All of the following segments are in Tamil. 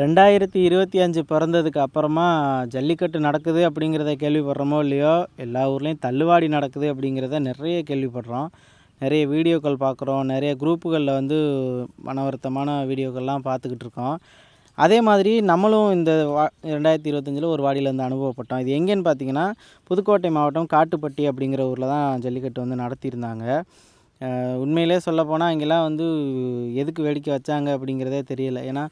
ரெண்டாயிரத்தி இருபத்தி அஞ்சு பிறந்ததுக்கு அப்புறமா ஜல்லிக்கட்டு நடக்குது அப்படிங்கிறத கேள்விப்படுறோமோ இல்லையோ? எல்லா ஊர்லேயும் தள்ளுவாடி நடக்குது அப்படிங்கிறத நிறைய கேள்விப்படுறோம். நிறைய வீடியோக்கள் பார்க்குறோம். நிறைய குரூப்புகளில் வந்து மனவருத்தமான வீடியோக்கள்லாம் பார்த்துக்கிட்டு இருக்கோம். அதே மாதிரி நம்மளும் இந்த வா ரெண்டாயிரத்தி இருபத்தஞ்சில் ஒரு வாடியில் வந்து அனுபவப்பட்டோம். இது எங்கேன்னு பார்த்தீங்கன்னா புதுக்கோட்டை மாவட்டம் காட்டுப்பட்டி அப்படிங்கிற ஊரில் தான் ஜல்லிக்கட்டு வந்து நடத்தியிருந்தாங்க. உண்மையிலே சொல்லப்போனால் இங்கெல்லாம் வந்து எதுக்கு வேடிக்கை வச்சாங்க அப்படிங்கிறதே தெரியல. ஏன்னா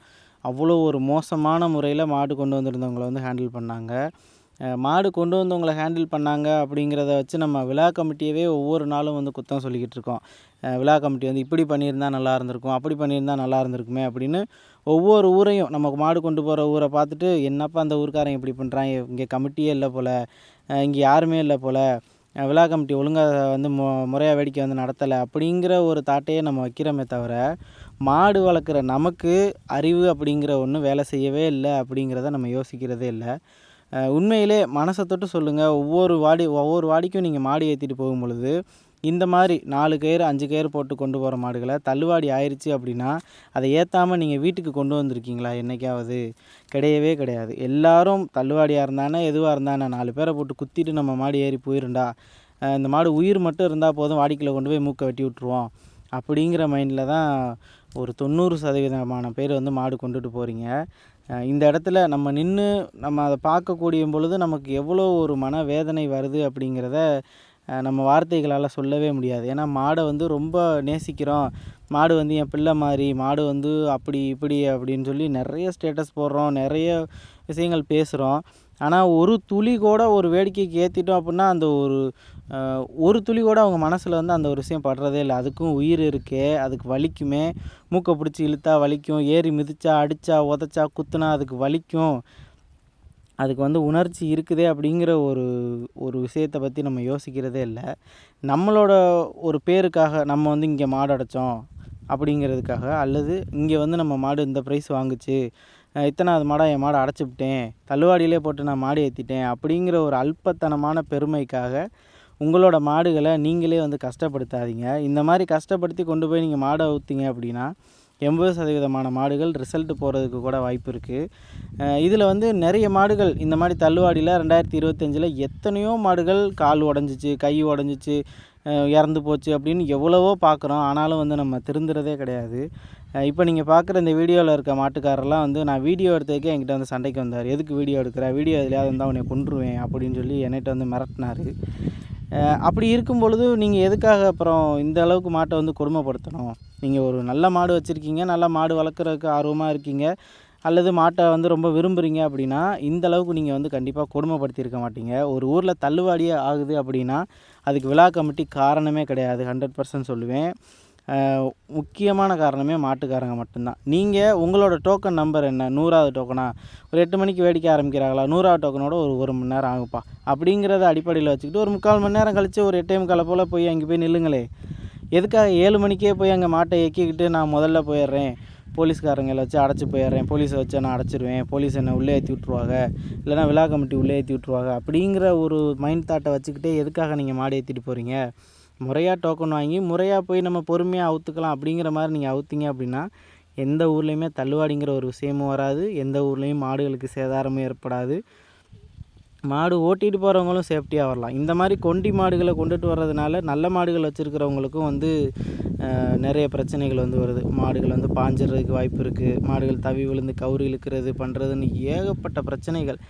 அவ்வளோ ஒரு மோசமான முறையில் மாடு கொண்டு வந்திருந்தவங்கள வந்து ஹேண்டில் பண்ணாங்க. மாடு கொண்டு வந்தவங்கள ஹேண்டில் பண்ணாங்க அப்படிங்கிறத வச்சு நம்ம விழா கமிட்டியவே ஒவ்வொரு நாளும் வந்து குத்தம் சொல்லிக்கிட்டு இருக்கோம். விழா கமிட்டி வந்து இப்படி பண்ணியிருந்தால் நல்லா இருந்திருக்கும் அப்படி பண்ணியிருந்தா நல்லா இருந்திருக்குமே அப்படின்னு ஒவ்வொரு ஊரையும் நமக்கு மாடு கொண்டு போகிற ஊரை பார்த்துட்டு என்னப்பா அந்த ஊர்க்காரன் இப்படி பண்ணுறான் இங்கே கமிட்டியே இல்லை போல். இங்கே யாருமே இல்லை போல். விழா கமிட்டி ஒழுங்காக வந்து மு முறையாக வேடிக்கை வந்து நடத்தலை அப்படிங்கிற ஒரு தாட்டையே நம்ம வைக்கிறோமே தவிர மாடு வளர்க்குற நமக்கு அறிவு அப்படிங்கிற ஒன்று வேலை செய்யவே இல்லை அப்படிங்கிறத நம்ம யோசிக்கிறதே இல்லை. உண்மையிலே மனசை தொட்டு சொல்லுங்கள் ஒவ்வொரு வாடி ஒவ்வொரு வாடிக்கும் நீங்கள் மாடு ஏற்றிட்டு போகும் பொழுது இந்த மாதிரி நாலு கயிறு அஞ்சு கயிறு போட்டு கொண்டு போகிற மாடுகளை தள்ளுவாடி ஆயிடுச்சு அப்படின்னா அதை ஏற்றாமல் நீங்கள் வீட்டுக்கு கொண்டு வந்திருக்கீங்களா? என்னைக்காவது? கிடையவே கிடையாது. எல்லாரும் தள்ளுவாடியாக இருந்தானே எதுவாக இருந்தானே நாலு பேரை போட்டு குத்திட்டு நம்ம மாடு ஏறி போயிருண்டா. இந்த மாடு உயிர் மட்டும் இருந்தால் போதும் வாடிக்குள்ளே கொண்டு போய் மூக்கை வெட்டி விட்ருவோம் அப்படிங்கிற மைண்டில் தான் ஒரு தொண்ணூறு சதவீதமான பேர் வந்து மாடு கொண்டுட்டு போகிறீங்க இந்த இடத்துல நம்ம நின்று நம்ம அதை பார்க்கக்கூடிய பொழுது நமக்கு எவ்வளோ ஒரு மன வேதனை வருது அப்படிங்கிறத நம்ம வார்த்தைகளால் சொல்லவே முடியாது. ஏன்னா மாடை வந்து ரொம்ப நேசிக்கிறோம். மாடு வந்து என் பிள்ளை மாதிரி மாடு வந்து அப்படி இப்படி அப்படின்னு சொல்லி நிறைய ஸ்டேட்டஸ் போடுறோம். நிறைய விஷயங்கள் பேசுகிறோம் ஆனால் ஒரு துளி கூட ஒரு வேடிக்கைக்கு ஏற்றிட்டோம் அப்படின்னா அந்த ஒரு ஒரு துளி கூட அவங்க மனசில் வந்து அந்த ஒரு விஷயம் படுறதே இல்லை. அதுக்கும் உயிர் இருக்கே அதுக்கு வலிக்குமே. மூக்கை பிடிச்சி இழுத்தா வலிக்கும் ஏறி மிதிச்சா அடித்தா உதச்சா குத்துனா அதுக்கு வலிக்கும். அதுக்கு வந்து உணர்ச்சி இருக்குதே அப்படிங்கிற ஒரு ஒரு விஷயத்தை பற்றி நம்ம யோசிக்கிறதே இல்லை. நம்மளோட ஒரு பேருக்காக நம்ம வந்து இங்கே மாடு அடைச்சோம் அப்படிங்கிறதுக்காக அல்லது இங்கே வந்து நம்ம மாடு இந்த ப்ரைஸ் வாங்குச்சு இத்தனாவது மாடாக என் மாடை அடைச்சிப்பிட்டேன் தள்ளுவாடியிலே போட்டு நான் மாடு ஏற்றிட்டேன் அப்படிங்கிற ஒரு அல்பத்தனமான பெருமைக்காக உங்களோட மாடுகளை நீங்களே வந்து கஷ்டப்படுத்தாதீங்க. இந்த மாதிரி கஷ்டப்படுத்தி கொண்டு போய் நீங்கள் மாடை ஊற்றிங்க அப்படின்னா எண்பது சதவீதமான மாடுகள் ரிசல்ட் போகிறதுக்கு கூட வாய்ப்பு இருக்குது இதில் வந்து நிறைய மாடுகள் இந்த மாதிரி தள்ளுவாடியில் ரெண்டாயிரத்தி இருபத்தஞ்சில் எத்தனையோ மாடுகள் கால் உடஞ்சிச்சு கை உடஞ்சிச்சு இறந்து போச்சு அப்படின்னு எவ்வளவோ பார்க்குறோம் ஆனாலும் வந்து நம்ம திருந்துறதே கிடையாது. இப்போ நீங்கள் பார்க்குற இந்த வீடியோவில் இருக்க மாட்டுக்காரர்லாம் வந்து நான் வீடியோ எடுத்ததுக்கே என்கிட்ட வந்து சண்டைக்கு வந்தார். எதுக்கு வீடியோ எடுக்கிற? வீடியோ எதுலையாவது இருந்தால் உன்னை கொன்றுவேன் அப்படின்னு சொல்லி என்கிட்ட வந்து மிரட்டினார். அப்படி இருக்கும் பொழுது நீங்கள் எதுக்காக அப்புறம் இந்த அளவுக்கு மாட்டை வந்து கொடுமைப்படுத்தணும்? நீங்கள் ஒரு நல்ல மாடு வச்சுருக்கீங்க நல்ல மாடு வளர்க்குறதுக்கு ஆர்வமாக இருக்கீங்க அல்லது மாட்டை வந்து ரொம்ப விரும்புகிறீங்க அப்படின்னா இந்த அளவுக்கு நீங்கள் வந்து கண்டிப்பாக கொடுமைப்படுத்தியிருக்க மாட்டீங்க. ஒரு ஊரில் தள்ளுவாடியே ஆகுது அப்படின்னா அதுக்கு விழா கமிட்டி காரணமே கிடையாது ஹண்ட்ரட் பர்சன்ட் சொல்லுவேன். முக்கியமான காரணமே மாட்டுக்காரங்க மட்டும்தான். நீங்கள் உங்களோட டோக்கன் நம்பர் என்ன? நூறாவது டோக்கனா ஒரு எட்டு மணிக்கு வேடிக்கை ஆரம்பிக்கிறாங்களா? நூறாவது டோக்கனோட ஒரு ஒரு மணி நேரம் ஆகுப்பா அப்படிங்கிறத அடிப்படையில் வச்சுக்கிட்டு ஒரு முக்கால் மணி நேரம் கழித்து ஒரு எட்டே முக்காலை போல் போய் அங்கே போய் நில்லுங்களே. எதுக்காக ஏழு மணிக்கே போய் அங்கே மாட்டை இயக்கிக்கிட்டு நான் முதல்ல போயிடுறேன். போலீஸ்காரங்களை வச்சு அடைச்சி போயிடுறேன். போலீஸை வச்சு நான் அடைச்சிருவேன். போலீஸ் என்னை உள்ளே ஏற்றி விட்ருவாங்க இல்லைனா விழா கமிட்டி உள்ளே ஏற்றி விட்ருவாங்க அப்படிங்கிற ஒரு மைண்ட் தாட்டை வச்சுக்கிட்டே எதுக்காக நீங்கள் மாடு ஏற்றிட்டு போகிறீங்க முறையாக டோக்கன் வாங்கி முறையாக போய் நம்ம பொறுமையாக அவுத்துக்கலாம் அப்படிங்கிற மாதிரி நீங்கள் அவுத்திங்க அப்படின்னா எந்த ஊர்லேயுமே தள்ளுவாடிங்கிற ஒரு விஷயமும் வராது. எந்த ஊர்லேயும் மாடுகளுக்கு சேதாரமும் ஏற்படாது. மாடு ஓட்டிகிட்டு போகிறவங்களும் சேஃப்டியாக வரலாம். இந்த மாதிரி கொண்டி மாடுகளை கொண்டுட்டு வர்றதுனால நல்ல மாடுகள் வச்சுருக்கிறவங்களுக்கும் வந்து நிறைய பிரச்சனைகள் வந்து வருது. மாடுகள் வந்து பாஞ்சிடுறதுக்கு வாய்ப்பு இருக்குது மாடுகள் தவி விழுந்து கவுறு இழுக்கிறது பண்ணுறதுன்னு ஏகப்பட்ட பிரச்சனைகள்.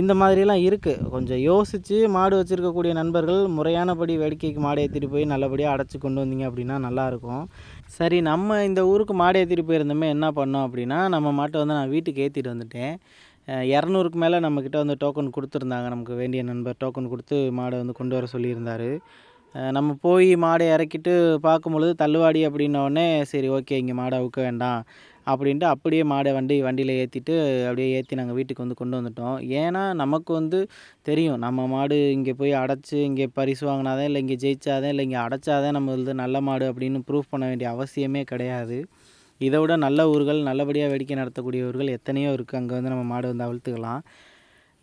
இந்த மாதிரிலாம் இருக்குது கொஞ்சம் யோசித்து மாடு வச்சுருக்கக்கூடிய நண்பர்கள் முறையானபடி வேடிக்கைக்கு மாடு ஏற்றிட்டு போய் நல்லபடியாக அடைச்சி கொண்டு வந்தீங்க அப்படின்னா நல்லாயிருக்கும் சரி நம்ம இந்த ஊருக்கு மாடு ஏற்றிட்டு போயிருந்தோமே என்ன பண்ணோம் அப்படின்னா நம்ம மாட்டை வந்து நான் வீட்டுக்கு ஏற்றிட்டு வந்துட்டேன். இரநூறுக்கு மேலே நம்மக்கிட்ட வந்து டோக்கன் கொடுத்துருந்தாங்க. நமக்கு வேண்டிய நண்பர் டோக்கன் கொடுத்து மாடை வந்து கொண்டு வர சொல்லியிருந்தார். நம்ம போய் மாடை இறக்கிட்டு பார்க்கும்பொழுது தள்ளுவாடி அப்படின்னோடனே சரி ஓகே இங்கே மாடை அவுக்க வேண்டாம் அப்படின்ட்டு அப்படியே மாடை வண்டி வண்டியில் ஏற்றிட்டு அப்படியே ஏற்றி நாங்கள் வீட்டுக்கு வந்து கொண்டு வந்துட்டோம். ஏன்னா நமக்கு வந்து தெரியும் நம்ம மாடு இங்கே போய் அடைச்சி இங்கே பரிசு வாங்கினாதான் இல்லை இங்கே ஜெயிச்சாதான் இல்லை இங்கே அடைச்சாதான் நம்ம வந்து நல்ல மாடு அப்படின்னு ப்ரூஃப் பண்ண வேண்டிய அவசியமே கிடையாது. இதை விட நல்ல ஊர்கள் நல்லபடியாக வேடிக்கை நடத்தக்கூடிய ஊர்கள் எத்தனையோ இருக்குது அங்கே வந்து நம்ம மாடு வந்து அவிழ்த்துக்கலாம்.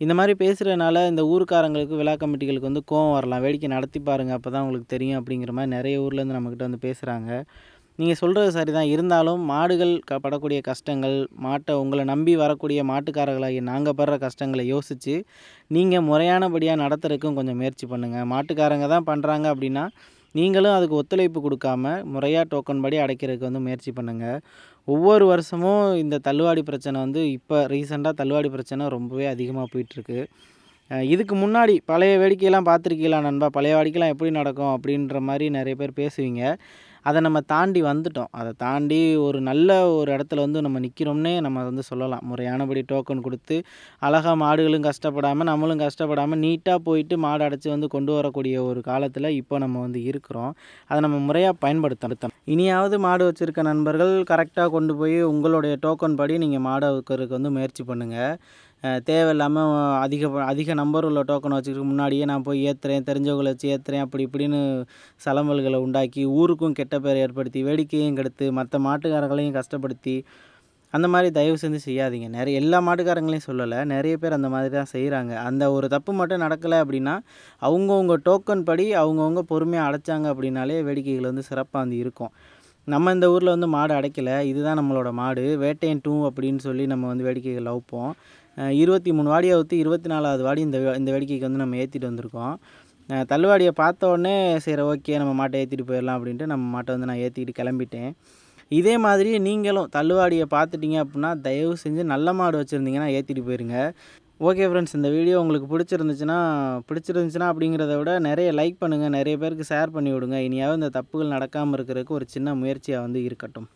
இந்த மாதிரி பேசுகிறதுனால இந்த ஊருக்காரங்களுக்கு விழா கமிட்டிகளுக்கு வந்து கோவம் வரலாம். வேடிக்கை நடத்தி பாருங்கள் அப்போ தான் உங்களுக்கு தெரியும் அப்படிங்கிற மாதிரி நிறைய ஊர்லேருந்து நம்மக்கிட்ட வந்து பேசுகிறாங்க நீங்கள் சொல்கிறது சரி தான் இருந்தாலும் மாடுகள் க படக்கூடிய கஷ்டங்கள் மாட்டை உங்களை நம்பி வரக்கூடிய மாட்டுக்காரர்களாகிய நாங்கள் படுற கஷ்டங்களை யோசித்து நீங்கள் முறையானபடியாக நடத்துறதுக்கும் கொஞ்சம் முயற்சி பண்ணுங்கள் மாட்டுக்காரங்க தான் பண்ணுறாங்க அப்படின்னா நீங்களும் அதுக்கு ஒத்துழைப்பு கொடுக்காம முறையாக டோக்கன் படி அடைக்கிறதுக்கு வந்து முயற்சி பண்ணுங்கள் ஒவ்வொரு வருஷமும் இந்த தள்ளுவாடி பிரச்சனை வந்து இப்போ ரீசெண்டாக தள்ளுவாடி பிரச்சனை ரொம்பவே அதிகமாக போயிட்டுருக்கு. இதுக்கு முன்னாடி பழைய வேடிக்கையெல்லாம் பார்த்துருக்கீங்களா நண்பா? பழைய வாடிக்கைலாம் எப்படி நடக்கும் அப்படின்ற மாதிரி நிறைய பேர் பேசுவீங்க. அதை நம்ம தாண்டி வந்துட்டோம். அதை தாண்டி ஒரு நல்ல ஒரு இடத்துல வந்து நம்ம நிற்கிறோம்னே நம்ம வந்து சொல்லலாம். முறையானபடி டோக்கன் கொடுத்து அழகாக மாடுகளும் கஷ்டப்படாமல் நம்மளும் கஷ்டப்படாமல் நீட்டாக போயிட்டு மாடு அடைச்சி வந்து கொண்டு வரக்கூடிய ஒரு காலத்தில் இப்போ நம்ம வந்து இருக்கிறோம். அதை நம்ம முறையாக பயன்படுத்தணும். இனியாவது மாடு வச்சுருக்க நண்பர்கள் கரெக்டாக கொண்டு போய் உங்களுடைய டோக்கன் படி நீங்கள் மாடை வைக்கிறதுக்கு வந்து முயற்சி பண்ணுங்கள் தேவையில்லாமல் அதிக அதிக நம்பர் உள்ள டோக்கனை வச்சுக்கிட்டு முன்னாடியே நான் போய் ஏற்றுறேன் தெரிஞ்சவங்களை வச்சு ஏற்றுறேன் அப்படி இப்படின்னு சலம்பல்களை உண்டாக்கி ஊருக்கும் கெட்ட பேர் ஏற்படுத்தி வேடிக்கையும் கெடுத்து மற்ற மாட்டுக்காரங்களையும் கஷ்டப்படுத்தி அந்த மாதிரி தயவு செஞ்சு செய்யாதீங்க. நிறைய எல்லா மாட்டுக்காரங்களையும் சொல்லலை நிறைய பேர் அந்த மாதிரி தான் செய்கிறாங்க அந்த ஒரு தப்பு மட்டும் நடக்கலை அப்படின்னா அவங்கவுங்க டோக்கன் படி அவங்கவுங்க பொறுமையாக அடைச்சாங்க அப்படின்னாலே வேடிக்கைகள் வந்து சிறப்பாக வந்து இருக்கும். நம்ம இந்த ஊரில் வந்து மாடு அடைக்கலை இதுதான் நம்மளோட மாடு வேட்டையன் டூ அப்படின்னு சொல்லி நம்ம வந்து வேடிக்கைகள் வைப்போம். இருபத்தி மூணு வாடியை ஊற்றி இருபத்தி நாலாவது வாடி இந்த வே- இந்த வேடிக்கைக்கு வந்து நம்ம ஏற்றிட்டு வந்திருக்கோம். தள்ளுவாடியை பார்த்த உடனே சரி ஓகே நம்ம மாட்டை ஏற்றிட்டு போயிடலாம் அப்படின்ட்டு நம்ம மாட்டை வந்து நான் ஏற்றிக்கிட்டு கிளம்பிட்டேன். இதே மாதிரி நீங்களும் தள்ளுவாடியை பார்த்துட்டீங்க அப்படின்னா தயவு செஞ்சு நல்ல மாடு வச்சுருந்தீங்கன்னா ஏற்றிட்டு போயிருங்க. ஓகே ஃப்ரெண்ட்ஸ் இந்த வீடியோ உங்களுக்கு பிடிச்சிருந்துச்சுன்னா பிடிச்சிருந்துச்சுன்னா அப்படிங்கிறத விட நிறைய லைக் பண்ணுங்கள் நிறைய பேருக்கு ஷேர் பண்ணி விடுங்க. இனியாவது இந்த தப்புகள் நடக்காமல் இருக்கிறதுக்கு ஒரு சின்ன முயற்சியாக வந்து இருக்கட்டும்.